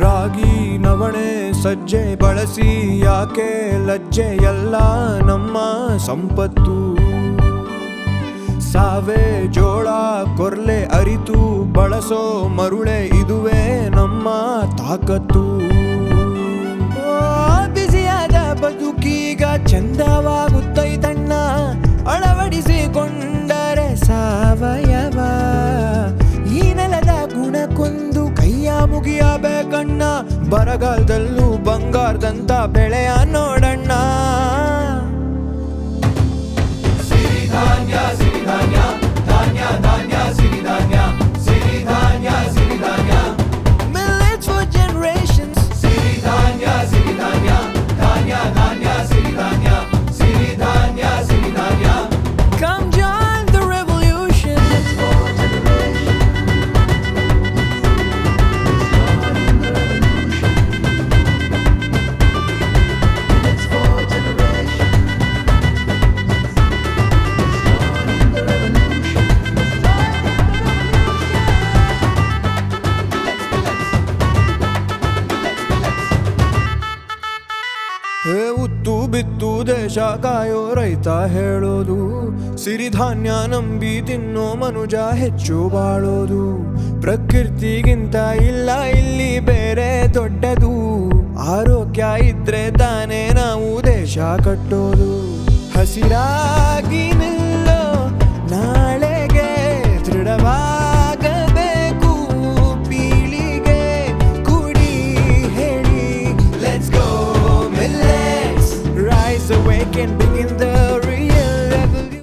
ರಾಗಿ ನವಣೆ ಸಜ್ಜೆ ಬಳಸಿ ಯಾಕೆ ಲಜ್ಜೆ ಎಲ್ಲ ನಮ್ಮ ಸಂಪತ್ತು? ಸಾವೆ ಜೋಳ, ಕೊರ್ಲೆ ಅರಿತು ಬಳಸೋ ಮರುಳೆ ಇದುವೇ ನಮ್ಮ ತಾಕತ್ತು. ಬಿಸಿಯಾದ ಬದುಕೀಗ ಚಂದವಾಗುತ್ತೈತಣ್ಣ ಅಳವಡಿಸಿಕೊಂಡರೆ ಸಾವಯವ. ಈ ನೆಲದ ಗುಣಕ್ಕೊಂದು ಕೈಯ ಮುಗಿಯಬೇಕಣ್ಣ, ಬರಗಾಲದಲ್ಲೂ ಬಂಗಾರದಂತ ಬೆಳೆಯ ನೋಡಣ್ಣ ಉತ್ತು ಬಿತ್ತು ದೇಶ ಕಾಯೋ ರೈತ ಹೇಳೋದು. ಸಿರಿಧಾನ್ಯ ನಂಬಿ ತಿನ್ನೋ ಮನುಜ ಹೆಚ್ಚು ಬಾಳೋದು. ಪ್ರಕೃತಿಗಿಂತ ಇಲ್ಲ, ಇಲ್ಲಿ ಬೇರೆ ದೊಡ್ಡದು. ಆರೋಗ್ಯ ಇದ್ರೆ ತಾನೇ ನಾವು ದೇಶ ಕಟ್ಟೋದು. ಹಸಿರಾಗಿ ನಿಲ್ಲ awake and begin the